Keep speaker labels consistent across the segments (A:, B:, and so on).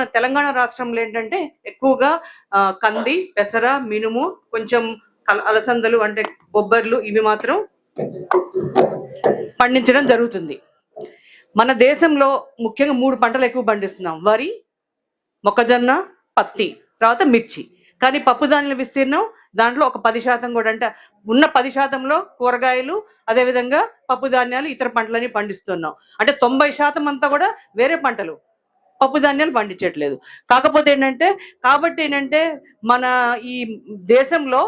A: మన తెలంగాణ రాష్ట్రంలో ఏంటంటే ఎక్కువగా కంది పెసర మినుము కొంచెం కల- అలసందలు అంటే బొబ్బర్లు ఇవి మాత్రం పండించడం జరుగుతుంది. మన దేశంలో ముఖ్యంగా మూడు పంటలు ఎక్కువ పండిస్తున్నాం. వరి మొక్కజొన్న పత్తి తర్వాత మిర్చి. కానీ పప్పు ధాన్యాల విస్తీర్ణం దాంట్లో ఒక పది శాతం కూడా అంటే ఉన్న పది శాతంలో కూరగాయలు అదేవిధంగా పప్పు ధాన్యాలు ఇతర పంటలని పండిస్తున్నాం. అంటే తొంభై శాతం అంతా కూడా వేరే పంటలు. పప్పు ధాన్యాలు పండించట్లేదు. కాకపోతే ఏంటంటే కాబట్టి ఏంటంటే మన ఈ దేశంలో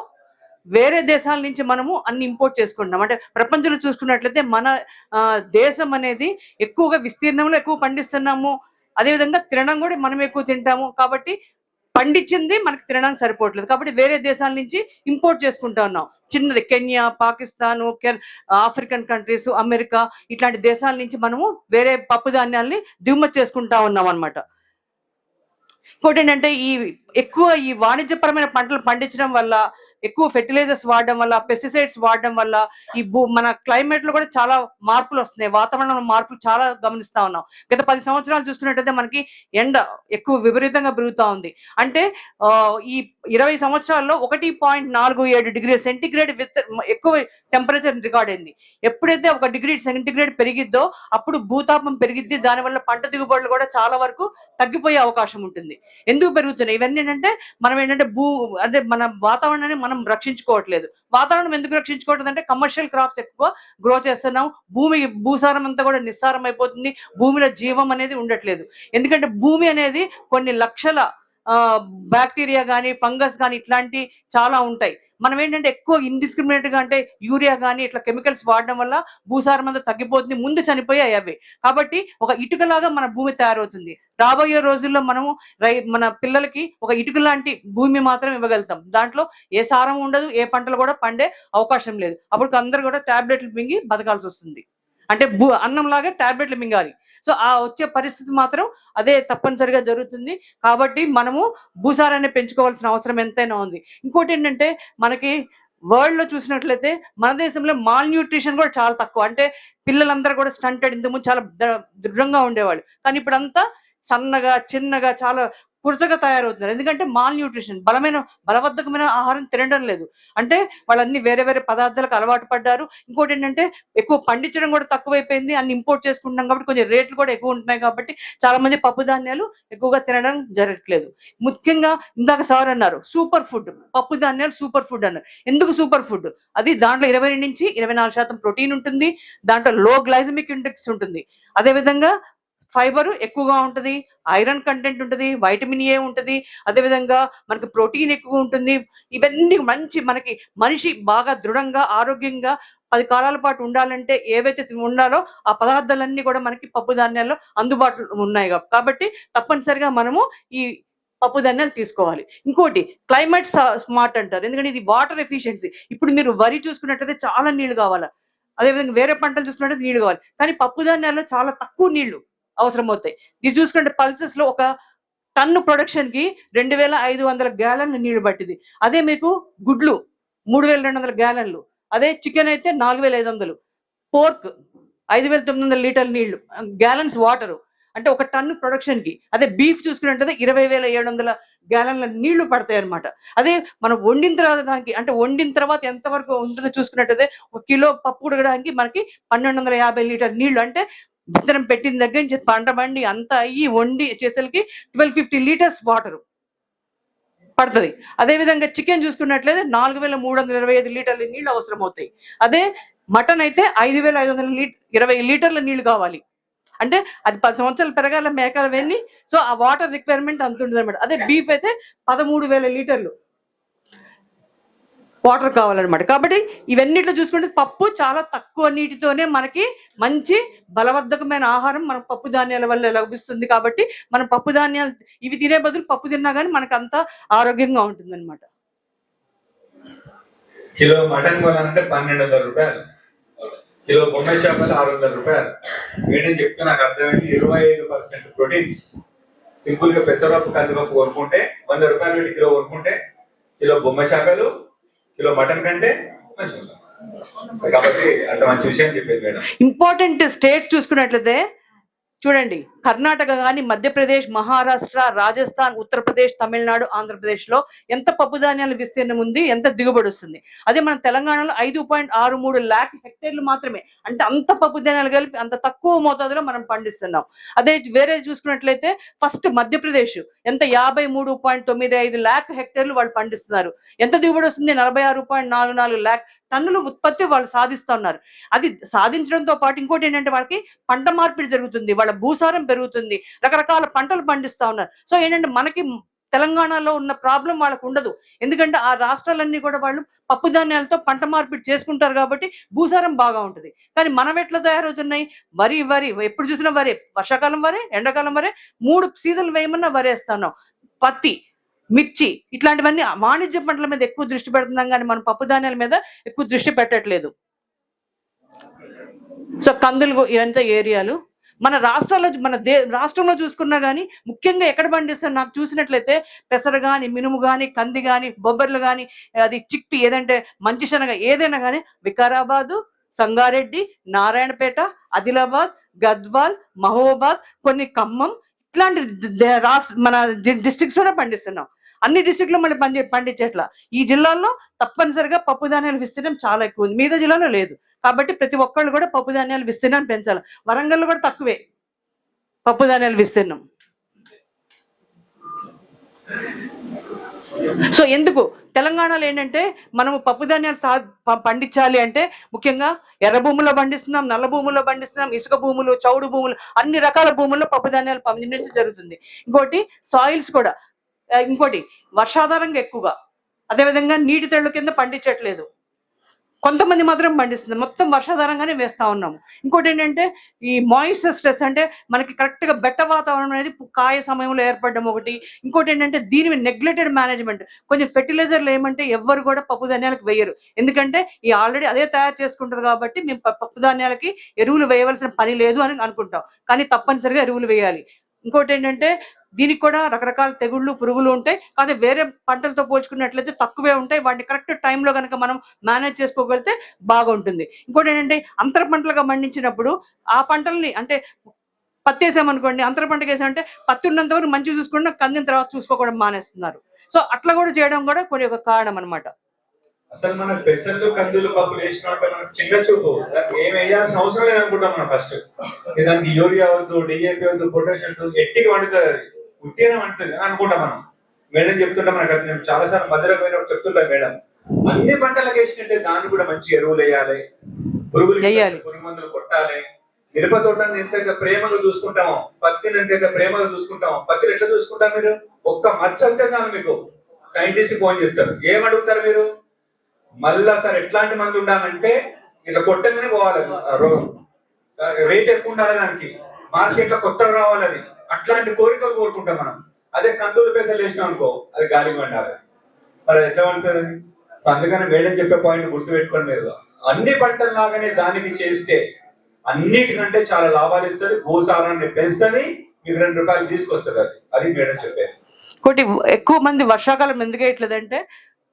A: వేరే దేశాల నుంచి మనము అన్ని ఇంపోర్ట్ చేసుకుంటున్నాం. అంటే ప్రపంచంలో చూసుకున్నట్లయితే మన ఆ, దేశం అనేది ఎక్కువగా విస్తీర్ణంలో ఎక్కువ పండిస్తున్నాము. అదేవిధంగా తినడం కూడా మనం ఎక్కువ తింటాము. కాబట్టి పండించింది మనకి తినడానికి సరిపోవట్లేదు. కాబట్టి వేరే దేశాల నుంచి ఇంపోర్ట్ చేసుకుంటా ఉన్నాం. చిన్నది కెన్యా పాకిస్తాన్ కెన్ ఆఫ్రికన్ కంట్రీస్ అమెరికా ఇట్లాంటి దేశాల నుంచి మనము వేరే పప్పు ధాన్యాల్ని దిగుమతి చేసుకుంటా ఉన్నాం అన్నమాట. ఇంకోటి ఏంటంటే ఈ ఎక్కువ ఈ వాణిజ్యపరమైన పంటలు పండించడం వల్ల ఎక్కువ ఫెర్టిలైజర్స్ వాడడం వల్ల పెస్టిసైడ్స్ వాడడం వల్ల ఈ భూ మన క్లైమేట్లో కూడా చాలా మార్పులు వస్తున్నాయి. వాతావరణంలో మార్పులు చాలా గమనిస్తా ఉన్నాం. గత పది సంవత్సరాలు చూసుకున్నట్టయితే మనకి ఎండ ఎక్కువ విపరీతంగా పెరుగుతా ఉంది. అంటే ఈ ఇరవై సంవత్సరాల్లో ఒకటి పాయింట్ నాలుగు ఏడు డిగ్రీ సెంటిగ్రేడ్ విత్ ఎక్కువ టెంపరేచర్ రికార్డ్ అయింది. ఎప్పుడైతే ఒక డిగ్రీ సెంటిగ్రేడ్ పెరిగిద్దో అప్పుడు భూతాపం పెరిగిద్ది. దానివల్ల పంట దిగుబడులు కూడా చాలా వరకు తగ్గిపోయే అవకాశం ఉంటుంది. ఎందుకు పెరుగుతున్నాయి? ఇవన్నీ ఏంటంటే మనం ఏంటంటే భూ అంటే మన వాతావరణాన్ని మనం రక్షించుకోవట్లేదు. వాతావరణం ఎందుకు రక్షించుకోవట్లేదు అంటే కమర్షియల్ క్రాప్స్ ఎక్కువ గ్రో చేస్తున్నాం. భూమి భూసారం అంతా కూడా నిస్సారం అయిపోతుంది. భూమిలో జీవం అనేది ఉండట్లేదు. ఎందుకంటే భూమి అనేది కొన్ని లక్షల బ్యాక్టీరియా కానీ ఫంగస్ కానీ ఇట్లాంటి చాలా ఉంటాయి. మనం ఏంటంటే ఎక్కువ ఇండిస్క్రిమినేట్గా అంటే యూరియా కానీ ఇట్లా కెమికల్స్ వాడడం వల్ల భూసారం అంతా తగ్గిపోతుంది ముందు చనిపోయాయి అవి కాబట్టి ఒక ఇటుకలాగా మన భూమి తయారవుతుంది. రాబోయే రోజుల్లో మనము రై మన పిల్లలకి ఒక ఇటుక లాంటి భూమి మాత్రం ఇవ్వగలుగుతాం. దాంట్లో ఏ సారం ఉండదు ఏ పంటలు కూడా పండే అవకాశం లేదు. అప్పుడు అందరు కూడా టాబ్లెట్లు మింగి బతకాల్సి వస్తుంది. అంటే భూ అన్నం లాగా టాబ్లెట్లు మింగాలి. సో ఆ వచ్చే పరిస్థితి మాత్రం అదే తప్పనిసరిగా జరుగుతుంది. కాబట్టి మనము భూసారాన్ని పెంచుకోవాల్సిన అవసరం ఎంతైనా ఉంది. ఇంకోటి ఏంటంటే మనకి వరల్డ్లో చూసినట్లయితే మన దేశంలో మాల్ న్యూట్రిషన్ కూడా చాలా తక్కువ. అంటే పిల్లలందరూ కూడా స్టంటెడ్ ఇంతకుముందు చాలా ద- దృఢంగా ఉండేవాళ్ళు. కానీ ఇప్పుడంతా సన్నగా చిన్నగా చాలా కురచగా తయారవుతున్నారు. ఎందుకంటే మాల్ న్యూట్రిషన్ బలమైన బలవర్ధకమైన ఆహారం తినడం లేదు. అంటే వాళ్ళన్ని వేరే వేరే పదార్థాలకు అలవాటు పడ్డారు. ఇంకోటి ఏంటంటే ఎక్కువ పండించడం కూడా తక్కువైపోయింది. అన్ని ఇంపోర్ట్ చేసుకుంటున్నాం కాబట్టి కొంచెం రేట్లు కూడా ఎక్కువ ఉంటున్నాయి కాబట్టి చాలా మంది పప్పు ధాన్యాలు ఎక్కువగా తినడం జరగట్లేదు. ముఖ్యంగా ఇందాక సార్ అన్నారు సూపర్ ఫుడ్ పప్పు ధాన్యాలు సూపర్ ఫుడ్ అన్నారు. ఎందుకు సూపర్ ఫుడ్ అది దాంట్లో ఇరవై నుంచి ఇరవై నాలుగు శాతం ప్రోటీన్ ఉంటుంది. దాంట్లో లో గ్లైజమిక్ ఇండెక్స్ ఉంటుంది. అదేవిధంగా ఫైబర్ ఎక్కువగా ఉంటుంది ఐరన్ కంటెంట్ ఉంటుంది వైటమిన్ ఏ ఉంటుంది అదేవిధంగా మనకి ప్రోటీన్ ఎక్కువ ఉంటుంది. ఇవన్నీ మంచి మనకి మనిషి బాగా దృఢంగా ఆరోగ్యంగా పది కాలాల పాటు ఉండాలంటే ఏవైతే ఉండాలో ఆ పదార్థాలన్నీ కూడా మనకి పప్పు ధాన్యాల్లో అందుబాటులో ఉన్నాయి కాబట్టి తప్పనిసరిగా మనము ఈ పప్పు ధాన్యాలు తీసుకోవాలి. ఇంకోటి క్లైమేట్ స్మార్ట్ అంటారు. ఎందుకంటే ఇది వాటర్ ఎఫిషియన్సీ. ఇప్పుడు మీరు వరి చూసుకున్నట్టయితే చాలా నీళ్ళు కావాలి. అదేవిధంగా వేరే పంటలు చూసుకున్నట్టు నీళ్ళు కావాలి. కానీ పప్పు ధాన్యాల్లో చాలా తక్కువ నీళ్ళు. అవసరం అవుతాయి ఇది చూసుకుంటే పల్సెస్లో ఒక టన్ను ప్రొడక్షన్కి రెండు వేల ఐదు వందల గ్యాలన్లు నీళ్ళు పట్టింది. అదే మీకు గుడ్లు మూడు వేల రెండు వందల గ్యాలన్లు అదే చికెన్ అయితే నాలుగు వేల ఐదు వందలు. పోర్క్ ఐదు వేల తొమ్మిది వందల లీటర్ల నీళ్ళు గ్యాలన్స్ వాటర్ అంటే ఒక టన్ను ప్రొడక్షన్కి. అదే బీఫ్ చూసుకున్నట్టయితే ఇరవై వేల ఏడు వందల గ్యాలన్ల నీళ్ళు పడతాయి అన్నమాట. అదే మనం వండిన తర్వాత దానికి అంటే వండిన తర్వాత ఎంతవరకు ఉంటుందో చూసుకున్నట్టయితే ఒక కిలో పప్పు ఉడకడానికి మనకి పన్నెండు వందల యాభై లీటర్ నీళ్ళు అంటే విత్తనం పెట్టిన దగ్గర నుంచి పంట బండి అంతా అయ్యి వండి చేసేకి ట్వెల్వ్ ఫిఫ్టీ లీటర్స్ వాటర్ పడుతుంది. అదే విధంగా చికెన్ చూసుకున్నట్లయితే నాలుగు వేల మూడు వందల ఇరవై ఐదు లీటర్ల నీళ్ళు అవసరం అవుతాయి. అదే మటన్ అయితే ఐదు వేల ఐదు వందల లీటర్ ఇరవై లీటర్ల నీళ్ళు కావాలి. అంటే అది పది సంవత్సరాలు పెరగాల మేకలు వెళ్ళి సో ఆ వాటర్ రిక్వైర్మెంట్ అంత ఉంటుంది అనమాట అదే బీఫ్ అయితే పదమూడు వేల లీటర్లు. వాటర్ కావాలన్నమాట. కాబట్టి ఇవన్నిట్లో చూసుకుంటే పప్పు చాలా తక్కువ నీటితోనే మనకి మంచి బలవర్ధకమైన ఆహారం మన పప్పు ధాన్యాల వల్ల లభిస్తుంది కాబట్టి మనం పప్పు ధాన్యాలు ఇవి తినే బదులు పప్పు తిన్నా కానీ మనకు అంత ఆరోగ్యంగా ఉంటుంది అనమాట
B: కిలో మటన్ కొనాలంటే పన్నెండు వందల రూపాయలు. కిలో బొమ్మాయి చేపలు ఆరు వందల రూపాయలు. ఏంటని చెప్తే నాకు అర్థమైంది. ఇరవై ఐదు పర్సెంట్ ప్రోటీన్స్. సింపుల్గా పెసరపప్పు కందిపప్పు కొనుక్కుంటే వంద రూపాయలు కిలో కొనుక్కుంటే కిలో బొమ్మ చేపలు కిలో మటన్ కంటే మంచిది. కాబట్టి అంత మంచి విషయం చెప్పేది మేడం.
A: ఇంపార్టెంట్ స్టేట్స్ చూసుకున్నట్లయితే చూడండి కర్ణాటక కానీ మధ్యప్రదేశ్ మహారాష్ట్ర రాజస్థాన్ ఉత్తరప్రదేశ్ తమిళనాడు ఆంధ్రప్రదేశ్లో ఎంత పప్పు ధాన్యాల విస్తీర్ణం ఉంది ఎంత దిగుబడి వస్తుంది? అదే మన తెలంగాణలో ఐదు పాయింట్ ఆరు మూడు ల్యాక్ హెక్టేర్లు మాత్రమే. అంటే అంత పప్పు ధాన్యాలు కలిపి అంత తక్కువ మోతాదులో మనం పండిస్తున్నాం. అదే వేరే చూసుకున్నట్లయితే ఫస్ట్ మధ్యప్రదేశ్ ఎంత యాభై మూడు పాయింట్ తొమ్మిది ఐదు ల్యాక్ హెక్టేర్లు వాళ్ళు పండిస్తున్నారు. ఎంత దిగుబడి వస్తుంది? నలభై ఆరు పాయింట్ నాలుగు నాలుగు ల్యాక్ టన్నుల ఉత్పత్తి వాళ్ళు సాధిస్తున్నారు. అది సాధించడంతో పాటు ఇంకోటి ఏంటంటే వాళ్ళకి పంట మార్పిడి జరుగుతుంది వాళ్ళ భూసారం పెరుగుతుంది రకరకాల పంటలు పండిస్తా ఉన్నారు. సో ఏంటంటే మనకి తెలంగాణలో ఉన్న ప్రాబ్లం వాళ్ళకు ఉండదు. ఎందుకంటే ఆ రాష్ట్రాలన్నీ కూడా వాళ్ళు పప్పు ధాన్యాలతో పంట మార్పిడి చేసుకుంటారు కాబట్టి భూసారం బాగా ఉంటుంది. కానీ మనం ఎట్లా తయారవుతున్నాయి? వరి వరి ఎప్పుడు చూసినా వరి వర్షాకాలం వరే ఎండాకాలం వరే మూడు సీజన్లు వేయమన్నా వరేస్తున్నాం. పత్తి మిర్చి ఇట్లాంటివన్నీ వాణిజ్య పంటల మీద ఎక్కువ దృష్టి పెడుతున్నాం కానీ మనం పప్పు ధాన్యాల మీద ఎక్కువ దృష్టి పెట్టట్లేదు. సో కందులు ఇదంతా ఏరియాలు. మన రాష్ట్రాల్లో మన దే రాష్ట్రంలో చూసుకున్నా కానీ ముఖ్యంగా ఎక్కడ పండిస్తారు నాకు చూసినట్లయితే పెసర కానీ మినుము కానీ కంది కానీ బొబ్బర్లు కానీ అది చిక్పి ఏదంటే మంచి శనగ ఏదైనా కానీ వికారాబాదు సంగారెడ్డి నారాయణపేట ఆదిలాబాద్ గద్వాల్ మహోబాద్ కొన్ని ఖమ్మం ఇట్లాంటి రాష్ట్ర మన డిస్ట్రిక్ట్స్ కూడా పండిస్తున్నాం. అన్ని డిస్ట్రిక్ట్లో మళ్ళీ పండి పండించేట్లా ఈ జిల్లాల్లో తప్పనిసరిగా పప్పు ధాన్యాల విస్తీర్ణం చాలా ఎక్కువ ఉంది. మిగతా జిల్లాలో లేదు. కాబట్టి ప్రతి ఒక్కళ్ళు కూడా పప్పు ధాన్యాల విస్తీర్ణాన్ని పెంచాలి. వరంగల్ కూడా తక్కువే. పప్పు ధాన్యాల విస్తీర్ణం. సో ఎందుకు? తెలంగాణలో ఏంటంటే మనము పప్పు ధాన్యాలు సా పండించాలి అంటే ముఖ్యంగా ఎర్ర భూముల్లో పండిస్తున్నాం నల్ల భూముల్లో పండిస్తున్నాం ఇసుక భూములు చౌడు భూములు అన్ని రకాల భూముల్లో పప్పు ధాన్యాలు పండించడం జరుగుతుంది. ఇంకోటి సాయిల్స్ కూడా. ఇంకోటి వర్షాధారంగా ఎక్కువగా. అదేవిధంగా నీటి తెళ్ళు కింద పండించట్లేదు. కొంతమంది మాత్రం పండిస్తుంది మొత్తం వర్షాధారంగానే వేస్తా ఉన్నాము. ఇంకోటి ఏంటంటే ఈ మాయిశ్చర్ స్ట్రెస్ అంటే మనకి కరెక్ట్గా బెట్ట వాతావరణం అనేది కాయ సమయంలో ఏర్పడడం ఒకటి. ఇంకోటి ఏంటంటే దీని నెగ్లెక్టెడ్ మేనేజ్మెంట్. కొంచెం ఫెర్టిలైజర్లు ఏమంటే ఎవ్వరు కూడా పప్పు ధాన్యాలకు వేయరు. ఎందుకంటే ఈ ఆల్రెడీ అదే తయారు చేసుకుంటారు కాబట్టి మేము పప్పు ధాన్యాలకి ఎరువులు వేయవలసిన పని లేదు అని అనుకుంటాం. కానీ తప్పనిసరిగా ఎరువులు వేయాలి. ఇంకోటి ఏంటంటే దీనికి కూడా రకరకాల తెగుళ్ళు పురుగులు ఉంటాయి. కానీ వేరే పంటలతో పోల్చుకున్నట్లయితే తక్కువే ఉంటాయి. వాటిని కరెక్ట్ టైంలో కనుక మనం మేనేజ్ చేసుకోగలిగితే బాగుంటుంది. ఇంకోటి ఏంటంటే అంతర పంటలుగా పండించినప్పుడు ఆ పంటల్ని అంటే పత్తి వేసామనుకోండి అంతర పంటకు వేసామంటే పత్తి ఉన్నంత వరకు మంచిగా చూసుకుంటే కందిన తర్వాత చూసుకోవడం మానేస్తున్నారు. సో అట్లా కూడా చేయడం కూడా కొన్ని ఒక కారణం అనమాట
B: అసలు మన పెసర్లు కందులు పప్పులు వేసినప్పుడు చిన్న చూపు? ఏం వేయాల్సిన అవసరం లేదనుకుంటాం మనం ఫస్ట్ దానికి యూరియా వద్దు డిఏపి వద్దు పొటాషియం వద్దు ఎట్టికి వండుతుంది అది. ఉట్టిగానే వండుతుంది అని అనుకుంటాం మనం. మేడం చెప్తుంటాం మనకు నేను చాలా సార్లు మధ్యలో పోయినప్పుడు చెప్తుంటాం మేడం. అన్ని పంటలకు వేసినట్టే దాన్ని కూడా మంచి ఎరువులు వేయాలి. పురుగులు
A: వేయాలి.
B: పురుగు మందులు కొట్టాలి. మిరప తోటని ఎంత ప్రేమగా చూసుకుంటామో పత్తిని ఎంత ప్రేమగా చూసుకుంటామో పత్తిని ఎట్లా చూసుకుంటారు మీరు? ఒక్క మచ్చ అంతే చాలు మీకు. సైంటిస్ట్ ఫోన్ చేస్తారు. ఏం అడుగుతారు మీరు? మళ్ళా సార్ ఎట్లాంటి మంది ఉండాలంటే ఇట్లా కొట్టగానే పోవాలి. రోగం. రేట్ ఎక్కువ ఉండాలి దానికి. మార్కెట్లో కొత్తగా రావాలి అది అట్లాంటి కోరికలు కోరుకుంటాం మనం. అదే కందులు పైసలు వేసినాం అనుకో అది గాలి పండాలి మరి అది ఎట్లా ఉంటుంది అందుకని మేడం చెప్పే పాయింట్ గుర్తుపెట్టుకోండి మీరు. అన్ని పంటల లాగానే దానికి చేస్తే అన్నిటికంటే చాలా లాభాలు ఇస్తుంది భూసారాన్ని పెంచుతుంది మీకు రెండు రూపాయలు తీసుకొస్తుంది అది. అది మేడం చెప్పేది.
A: ఇంకోటి ఎక్కువ మంది వర్షాకాలం ఎందుకు వేయట్లేదంటే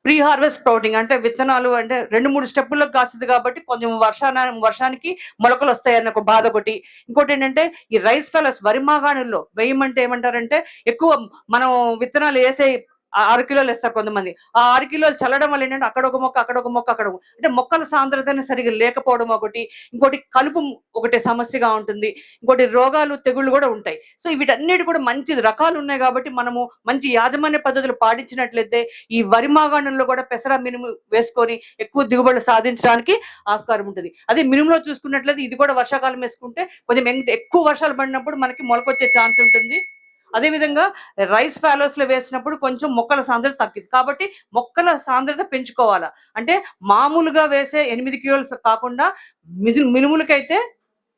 A: ప్రీ హార్వెస్ట్ ప్రౌటింగ్ అంటే విత్తనాలు అంటే రెండు మూడు స్టెప్పుల్లో కాస్తుంది కాబట్టి కొంచెం వర్షాన వర్షానికి మొలకలు వస్తాయన్న ఒక బాధ ఒకటి. ఇంకోటి ఏంటంటే ఈ రైస్ ఫెలస్ వరి మాగాణుల్లో వేయమంటే ఏమంటారంటే ఎక్కువ మనం విత్తనాలు వేసే ఆరు కిలోలు వేస్తారు కొంతమంది. ఆ ఆరు కిలోలు చల్లడం వల్ల ఏంటంటే అక్కడ ఒక మొక్క అక్కడ ఒక మొక్క అక్కడ అంటే మొక్కల సాంద్రతని సరిగ్గా లేకపోవడం ఒకటి ఇంకోటి కలుపు ఒకటి సమస్యగా ఉంటుంది. ఇంకోటి రోగాలు తెగుళ్ళు కూడా ఉంటాయి. సో వీటన్నిటి కూడా మంచి రకాలు ఉన్నాయి కాబట్టి మనము మంచి యాజమాన్య పద్ధతులు పాటించినట్లయితే ఈ వరి మాగాణంలో కూడా పెసర మినుము వేసుకొని ఎక్కువ దిగుబడులు సాధించడానికి ఆస్కారం ఉంటుంది. అదే మినుములో చూసుకున్నట్లయితే ఇది కూడా వర్షాకాలం వేసుకుంటే కొంచెం ఎక్కువ వర్షాలు పడినప్పుడు మనకి మొలకొచ్చే ఛాన్స్ ఉంటుంది. అదే విధంగా రైస్ ఫాలోస్లో వేసినప్పుడు కొంచెం మొక్కల సాంద్రత తగ్గింది కాబట్టి మొక్కల సాంద్రత పెంచుకోవాలా? అంటే మామూలుగా వేసే ఎనిమిది కిలోలు కాకుండా మిజు- మినుములకైతే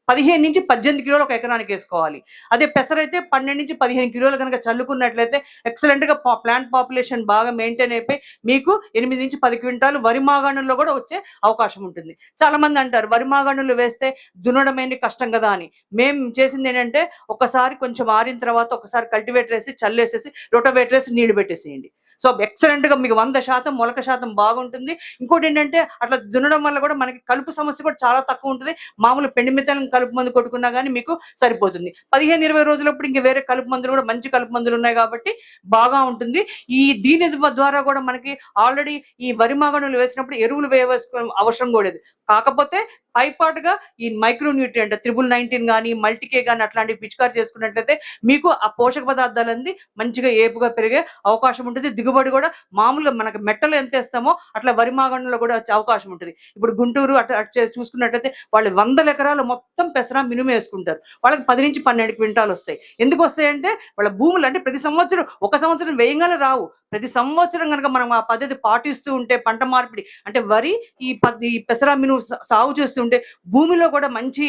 A: పదిహేను నుంచి పద్దెనిమిది కిలోలు ఒక ఎకరానికి వేసుకోవాలి. అదే పెసరైతే పన్నెండు నుంచి పదిహేను కిలోలు కనుక చల్లుకున్నట్లయితే ఎక్సలెంట్గా పా ప్లాంట్ పాపులేషన్ బాగా మెయింటైన్ అయిపోయి మీకు ఎనిమిది నుంచి పది క్వింటాలు వరి మాగాణంలో కూడా వచ్చే అవకాశం ఉంటుంది. చాలా మంది అంటారు వరి మాగాణంలో వేస్తే దున్నడమేంటి కష్టం కదా అని. మేము చేసింది ఏంటంటే ఒకసారి కొంచెం ఆరిన తర్వాత ఒకసారి కల్టివేటర్ వేసి చల్లేసేసి రొటోవేటర్ వేసి నీళ్ళు పెట్టేసేయండి. సో ఎక్సలెంట్గా మీకు వంద శాతం మొలక శాతం బాగుంటుంది. ఇంకోటి ఏంటంటే అట్లా దున్నడం వల్ల కూడా మనకి కలుపు సమస్య కూడా చాలా తక్కువ ఉంటుంది. మామూలు పెండి మిత్రం కలుపు మందు కొట్టుకున్నా కానీ మీకు సరిపోతుంది. పదిహేను ఇరవై రోజులప్పుడు ఇంకా వేరే కలుపు మందులు కూడా మంచి కలుపు మందులు ఉన్నాయి కాబట్టి బాగా ఉంటుంది. ఈ దీని ద్వారా కూడా మనకి ఆల్రెడీ ఈ వరి మాగణులు వేసినప్పుడు ఎరువులు వేయవలసిన అవసరం కూడా లేదు. కాకపోతే పైపాటుగా ఈ మైక్రో న్యూట్రియంట్ త్రిబుల్ నైన్టీన్ కానీ మల్టీకే కానీ అట్లాంటివి పిచికారి చేసుకున్నట్లయితే మీకు ఆ పోషక పదార్థాలు మంచిగా ఏపుగా పెరిగే అవకాశం ఉంటుంది. దిగుబడి కూడా మామూలుగా మనకి మెట్టలు ఎంత వేస్తామో అట్లా వరి మాగంలో కూడా వచ్చే అవకాశం ఉంటుంది. ఇప్పుడు గుంటూరు అట్లా చూసుకున్నట్లయితే వాళ్ళు వందల ఎకరాలు మొత్తం పెసరా మినుము వేసుకుంటారు. వాళ్ళకి పది నుంచి పన్నెండు క్వింటాలు వస్తాయి. ఎందుకు వస్తాయంటే వాళ్ళ భూములు అంటే ప్రతి సంవత్సరం ఒక సంవత్సరం వేయంగానే రావు. ప్రతి సంవత్సరం కనుక మనం ఆ పద్ధతి పాటిస్తూ ఉంటే పంట మార్పిడి అంటే వరి ఈ పద్ ఈ పెసరా మినుము సాగు చేస్తుంటే భూమిలో కూడా మంచి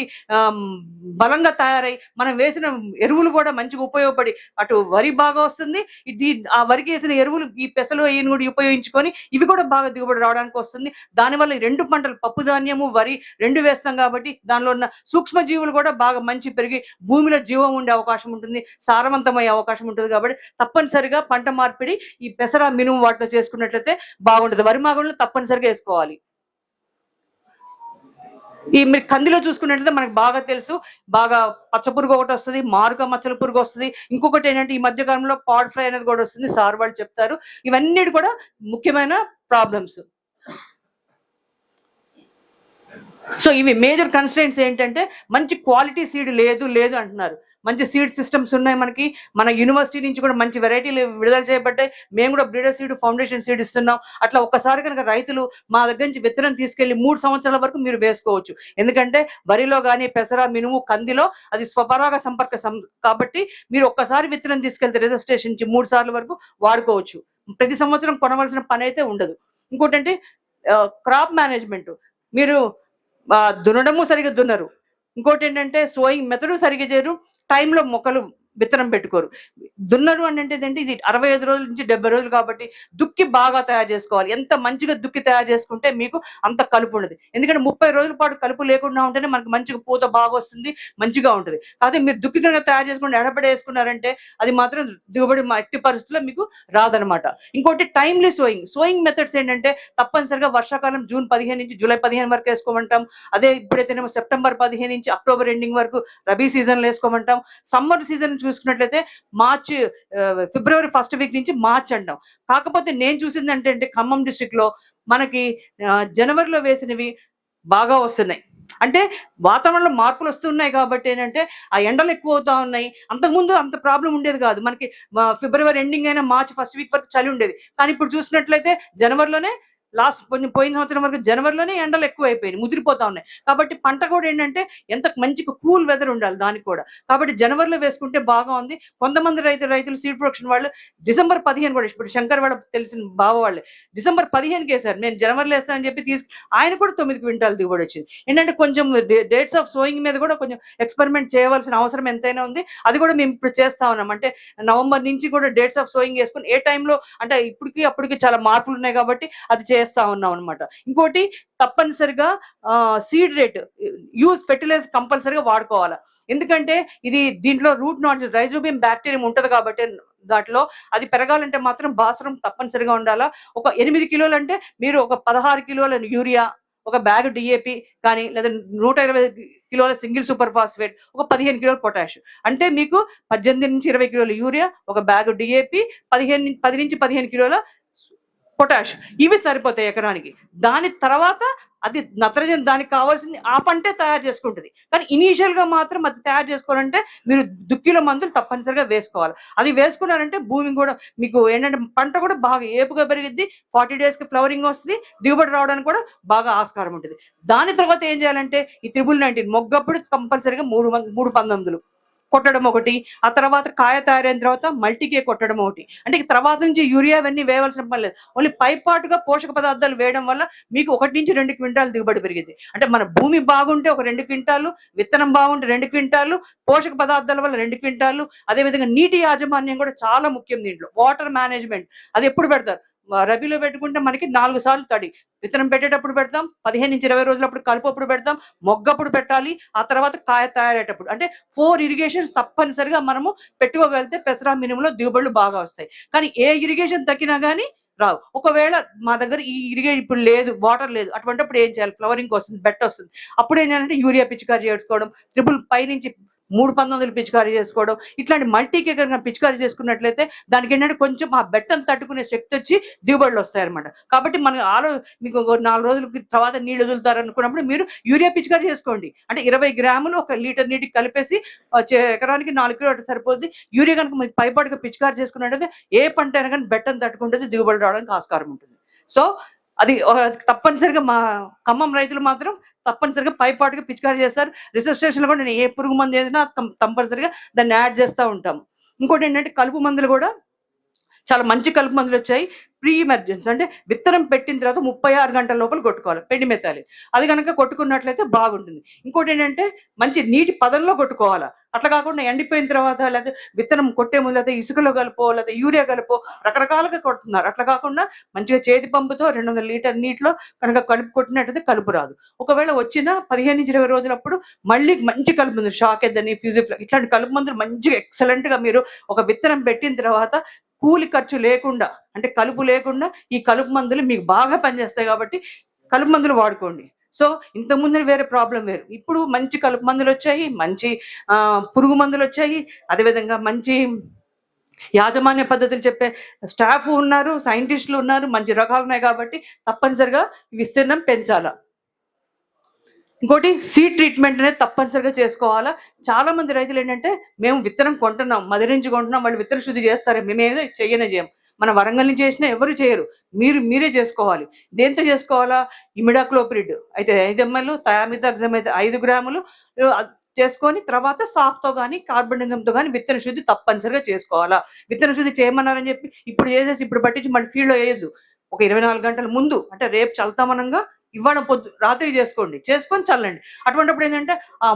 A: బలంగా తయారై మనం వేసిన ఎరువులు కూడా మంచిగా ఉపయోగపడి అటు వరి బాగా వస్తుంది. ఆ వరికి వేసిన ఎరువులు ఈ పెసలు అయ్యని కూడా ఉపయోగించుకొని ఇవి కూడా బాగా దిగుబడి రావడానికి వస్తుంది. దానివల్ల రెండు పంటలు పప్పు ధాన్యము వరి రెండు వేస్తాం కాబట్టి దానిలో ఉన్న సూక్ష్మజీవులు కూడా బాగా మంచి పెరిగి భూమిలో జీవం ఉండే అవకాశం ఉంటుంది సారవంతమయ్యే అవకాశం ఉంటుంది కాబట్టి తప్పనిసరిగా పంట మార్పిడి ఈ పెసర మినుము వాటితో చేసుకున్నట్లయితే బాగుంటుంది. వరి మాగుళ్ళు తప్పనిసరిగా వేసుకోవాలి. ఈ మీరు కందిలో చూసుకున్నట్లయితే మనకు బాగా తెలుసు. బాగా పచ్చ పురుగు ఒకటి వస్తుంది మారుక మచ్చల పురుగు వస్తుంది. ఇంకొకటి ఏంటంటే ఈ మధ్య కాలంలో పాడ్ ఫ్రై అనేది కూడా వస్తుంది. సార్ వాళ్ళు చెప్తారు. ఇవన్నీ కూడా ముఖ్యమైన ప్రాబ్లమ్స్. సో ఇవి మేజర్ కన్స్టెంట్స్ ఏంటంటే మంచి క్వాలిటీ సీడ్ లేదు లేదు అంటున్నారు. మంచి సీడ్ సిస్టమ్స్ ఉన్నాయి మనకి. మన యూనివర్సిటీ నుంచి కూడా మంచి వెరైటీలు విడుదల చేయబడ్డాయి. మేము కూడా బ్రీడర్ సీడ్ ఫౌండేషన్ సీడ్ ఇస్తున్నాం. అట్లా ఒక్కసారి కనుక రైతులు మా దగ్గర నుంచి విత్తనం తీసుకెళ్ళి మూడు సంవత్సరాల వరకు మీరు వేసుకోవచ్చు. ఎందుకంటే వరిలో కానీ పెసర మినుము కందిలో అది స్వపరాగ సంపర్క సం కాబట్టి మీరు ఒక్కసారి విత్తనం తీసుకెళ్తే రిజిస్ట్రేషన్ నుంచి మూడు సార్లు వరకు వాడుకోవచ్చు. ప్రతి సంవత్సరం కొనవలసిన పని అయితే ఉండదు. ఇంకోటంటే క్రాప్ మేనేజ్మెంట్ మీరు దున్నడము సరిగ్గా దున్నరు. ఇంకోటి ఏంటంటే సోయింగ్ మెథడు సరిగ్గా చేయరు టైంలో మొక్కలు విత్తనం పెట్టుకోరు. దున్నరు అని అంటే ఏంటంటే ఇది అరవై ఐదు రోజుల నుంచి డెబ్బై రోజులు కాబట్టి దుక్కి బాగా తయారు చేసుకోవాలి. ఎంత మంచిగా దుక్కి తయారు చేసుకుంటే మీకు అంత కలుపు ఉండదు. ఎందుకంటే ముప్పై రోజుల పాటు కలుపు లేకుండా ఉంటేనే మనకు మంచిగా పూత బాగా వస్తుంది మంచిగా ఉంటుంది. కాకపోతే మీరు దుక్కి కనుక తయారు చేసుకుని ఎడబడి వేసుకున్నారంటే అది మాత్రం దిగుబడి మట్టి ఎట్టి పరిస్థితుల్లో మీకు రాదనమాట. ఇంకోటి టైమ్లీ సోయింగ్. సోయింగ్ మెథడ్స్ ఏంటంటే తప్పనిసరిగా వర్షాకాలం జూన్ పదిహేను నుంచి జూలై పదిహేను వరకు వేసుకోమంటాం. అదే ఇప్పుడైతేనేమో సెప్టెంబర్ పదిహేను నుంచి అక్టోబర్ ఎండింగ్ వరకు రబీ సీజన్లో వేసుకోమంటాం. సమ్మర్ సీజన్ చూసుకున్నట్లయితే మార్చి ఫిబ్రవరి ఫస్ట్ వీక్ నుంచి మార్చ్ అంటాం కాకపోతే నేను చూసింది అంటే అంటే ఖమ్మం డిస్టిక్లో మనకి జనవరిలో వేసినవి బాగా వస్తున్నాయి. అంటే వాతావరణంలో మార్పులు వస్తున్నాయి కాబట్టి ఏంటంటే ఆ ఎండలు ఎక్కువ అవుతా ఉన్నాయి. అంతకుముందు అంత ప్రాబ్లం ఉండేది కాదు. మనకి ఫిబ్రవరి ఎండింగ్ అయినా మార్చ్ ఫస్ట్ వీక్ వరకు చలి ఉండేది. కానీ ఇప్పుడు చూసినట్లయితే జనవరిలోనే లాస్ట్ కొంచెం పోయిన సంవత్సరం వరకు జనవరిలోనే ఎండలు ఎక్కువ అయిపోయినాయి ముదిరిపోతా ఉన్నాయి. కాబట్టి పంట కూడా ఏంటంటే ఎంత మంచి కూల్ వెదర్ ఉండాలి దానికి కూడా. కాబట్టి జనవరిలో వేసుకుంటే బాగా ఉంది కొంతమంది రైతు రైతులు సీడ్ ప్రొడక్షన్ వాళ్ళు డిసెంబర్ పదిహేను కూడా ఇప్పుడు శంకర్ వాళ్ళ తెలిసిన బావ వాళ్ళే డిసెంబర్ పదిహేనుకి వేశారు. నేను జనవరిలో వేస్తానని చెప్పి తీసుకు ఆయన కూడా తొమ్మిది క్వింటాల్ దిగుబడి వచ్చింది. ఏంటంటే కొంచెం డేట్స్ ఆఫ్ సోయింగ్ మీద కూడా కొంచెం ఎక్స్పెరిమెంట్ చేయవలసిన అవసరం ఎంతైనా ఉంది. అది కూడా మేము ఇప్పుడు చేస్తా ఉన్నాం. అంటే నవంబర్ నుంచి కూడా డేట్స్ ఆఫ్ సోయింగ్ వేసుకుని ఏ టైంలో అంటే ఇప్పటికి అప్పటికి చాలా మార్పులు ఉన్నాయి కాబట్టి అది చే చేస్తా ఉన్నాం అనమాట ఇంకోటి తప్పనిసరిగా సీడ్ రేట్ యూజ్ ఫెర్టిలైజర్ కంపల్సరిగా వాడుకోవాలి. ఎందుకంటే ఇది దీంట్లో రూట్ నాట్ రైజోబియం బ్యాక్టీరియం ఉంటుంది కాబట్టి దాంట్లో అది పెరగాలంటే మాత్రం బాసరం తప్పనిసరిగా ఉండాలా. ఒక ఎనిమిది కిలోలు అంటే మీరు ఒక పదహారు కిలోల యూరియా ఒక బ్యాగ్ డిఏపి కానీ లేదా నూట ఇరవై కిలోల సింగిల్ సూపర్ ఫాస్ఫేట్ ఒక పదిహేను కిలోల పొటాష్. అంటే మీకు పద్దెనిమిది నుంచి ఇరవై కిలోల యూరియా ఒక బ్యాగ్ డిఏపి పదిహేను పది నుంచి పదిహేను కిలోల పొటాష్ ఇవి సరిపోతాయి ఎకరానికి. దాని తర్వాత అది నత్రజని దానికి కావాల్సింది ఆ పంటే తయారు చేసుకుంటుంది. కానీ ఇనీషియల్గా మాత్రం అది తయారు చేసుకోవాలంటే మీరు దుక్కిలో మందులు తప్పనిసరిగా వేసుకోవాలి. అది వేసుకున్నారంటే భూమి కూడా మీకు ఏంటంటే పంట కూడా బాగా ఏపుగా పెరిగిద్ది ఫార్టీ డేస్కి ఫ్లవరింగ్ వస్తుంది దిగుబడి రావడానికి కూడా బాగా ఆస్కారం ఉంటుంది. దాని తర్వాత ఏం చేయాలంటే ఈ త్రిబుల్ నైన్టీన్ మొగ్గప్పుడు కంపల్సరిగా మూడు మూడు పంతొమ్మిదిలు. కొట్టడం ఒకటి ఆ తర్వాత కాయ తయారైన తర్వాత మల్టీకే కొట్టడం ఒకటి. అంటే తర్వాత నుంచి యూరియా అవన్నీ వేయవలసిన పని లేదు. ఓన్లీ పైపాటుగా పోషక పదార్థాలు వేయడం వల్ల మీకు ఒకటి నుంచి రెండు క్వింటాలు దిగుబడి పెరిగింది. అంటే మన భూమి బాగుంటే ఒక రెండు క్వింటాలు విత్తనం బాగుంటే రెండు క్వింటాలు పోషక పదార్థాల వల్ల రెండు క్వింటాలు అదేవిధంగా నీటి యాజమాన్యం కూడా చాలా ముఖ్యం దీంట్లో. వాటర్ మేనేజ్మెంట్ అది ఎప్పుడు పెడతారు? రబీలో పెట్టుకుంటే మనకి నాలుగు సార్లు తడి. విత్తనం పెట్టేటప్పుడు పెడతాం పదిహేను నుంచి ఇరవై రోజులప్పుడు కలుపు అప్పుడు పెడతాం మొగ్గప్పుడు పెట్టాలి ఆ తర్వాత కాయ తయారయ్యేటప్పుడు అంటే ఫోర్ ఇరిగేషన్స్ తప్పనిసరిగా మనము పెట్టుకోగలిగితే పెసరా మినుములో దిగుబడులు బాగా వస్తాయి. కానీ ఏ ఇరిగేషన్ తగ్గినా కానీ రావు. ఒకవేళ మా దగ్గర ఈ ఇరిగేషన్ ఇప్పుడు లేదు వాటర్ లేదు అటువంటిప్పుడు ఏం చేయాలి? ఫ్లవరింగ్ వస్తుంది బెట్ వస్తుంది. అప్పుడు ఏం చేయాలంటే యూరియా పిచికారి చేసుకోవడం ట్రిపుల్ పైనుంచి మూడు పంతొమ్మిదిలు పిచికారీ చేసుకోవడం ఇట్లాంటి మల్టీకి కనుక పిచికారీ చేసుకున్నట్లయితే దానికి ఏంటంటే కొంచెం ఆ బెట్టను తట్టుకునే శక్తి వచ్చి దిగుబడులు వస్తాయన్నమాట. కాబట్టి మనం ఆలో మీకు నాలుగు రోజుల తర్వాత నీళ్ళు వదులుతారు అనుకున్నప్పుడు మీరు యూరియా పిచికారీ చేసుకోండి. అంటే ఇరవై గ్రాములు ఒక లీటర్ నీటికి కలిపేసి ఎకరానికి నాలుగు కిలో సరిపోద్ది. యూరియా కనుక మీకు పైపాటుగా పిచికారీ చేసుకున్నట్టయితే ఏ పంట అయినా కానీ బెట్టను తట్టుకుంటుంది దిగుబడి రావడానికి ఆస్కారం ఉంటుంది. సో అది తప్పనిసరిగా మా ఖమ్మం రైతులు మాత్రం తప్పనిసరిగా పైపాటుగా పిచికారీ చేస్తారు. రిసర్చ్ కూడా నేను ఏ పురుగు మందు ఏదైనా కంపల్సరిగా దాన్ని యాడ్ చేస్తూ ఉంటాం. ఇంకోటి ఏంటంటే కలుపు మందులు కూడా చాలా మంచి కలుపు మందులు వచ్చాయి. ప్రీ ఎమర్జెన్సీ అంటే విత్తనం పెట్టిన తర్వాత ముప్పై ఆరు గంటల లోపల కొట్టుకోవాలి పెండి మెత్తాలి. అది కనుక కొట్టుకున్నట్లయితే బాగుంటుంది. ఇంకోటి ఏంటంటే మంచి నీటి పదంలో కొట్టుకోవాలి. అట్లా కాకుండా ఎండిపోయిన తర్వాత లేకపోతే విత్తనం కొట్టే ముందు లేకపోతే ఇసుకలో కలుపో లేకపోతే యూరియా కలుపో రకరకాలుగా కొడుతున్నారు. అట్లా కాకుండా మంచిగా చేతి పంపుతో రెండు వందల లీటర్ నీటిలో కనుక కలుపు కొట్టినట్టయితే కలుపు రాదు. ఒకవేళ వచ్చిన పదిహేను నుంచి ఇరవై రోజులప్పుడు మళ్ళీ మంచి కలుపు మందులు షాక్ ఎద్దని ఫ్యూజిఫ్ ఇట్లాంటి కలుపు మందులు మంచిగా ఎక్సలెంట్గా మీరు ఒక విత్తనం పెట్టిన తర్వాత కూలి ఖర్చు లేకుండా అంటే కలుపు లేకుండా ఈ కలుపు మందులు మీకు బాగా పనిచేస్తాయి కాబట్టి కలుపు మందులు వాడుకోండి. సో ఇంతకుముందు వేరే ప్రాబ్లం వేరు. ఇప్పుడు మంచి కలుపు మందులు వచ్చాయి మంచి పురుగు మందులు వచ్చాయి అదేవిధంగా మంచి యాజమాన్య పద్ధతులు చెప్పే స్టాఫ్ ఉన్నారు సైంటిస్టులు ఉన్నారు మంచి రకాలు ఉన్నాయి కాబట్టి తప్పనిసరిగా విస్తీర్ణం పెంచాలా. ఇంకోటి సీడ్ ట్రీట్మెంట్ అనేది తప్పనిసరిగా చేసుకోవాలా. చాలా మంది రైతులు ఏంటంటే మేము విత్తనం కొంటున్నాం మదర్ నుంచి కొంటున్నాం వాళ్ళు విత్తన శుద్ధి చేస్తారు మేమేదో చెయ్యనే చేయం. మన వరంగల్ నుంచి చేసినా ఎవరు చేయరు. మీరు మీరే చేసుకోవాలి. దేంతో చేసుకోవాలా? ఇమిడాక్లోప్రిడ్ అయితే ఐదు ఎంఎల్ థయామిథాక్సమ్ అయితే ఐదు గ్రాములు చేసుకొని తర్వాత సాఫ్ట్తో కానీ కార్బనిజంతో కానీ విత్తన శుద్ధి తప్పనిసరిగా చేసుకోవాలా. విత్తన శుద్ధి చేయమన్నారని చెప్పి ఇప్పుడు చేసేసి ఇప్పుడు పట్టించి మళ్ళీ ఫీల్డ్లో వేయద్దు ఒక ఇరవై నాలుగు గంటల ముందు అంటే రేపు చల్తామనంగా ఇవాళ పొద్దు రాత్రి చేసుకోండి. చేసుకొని చల్లండి. అటువంటిప్పుడు ఏంటంటే ఆ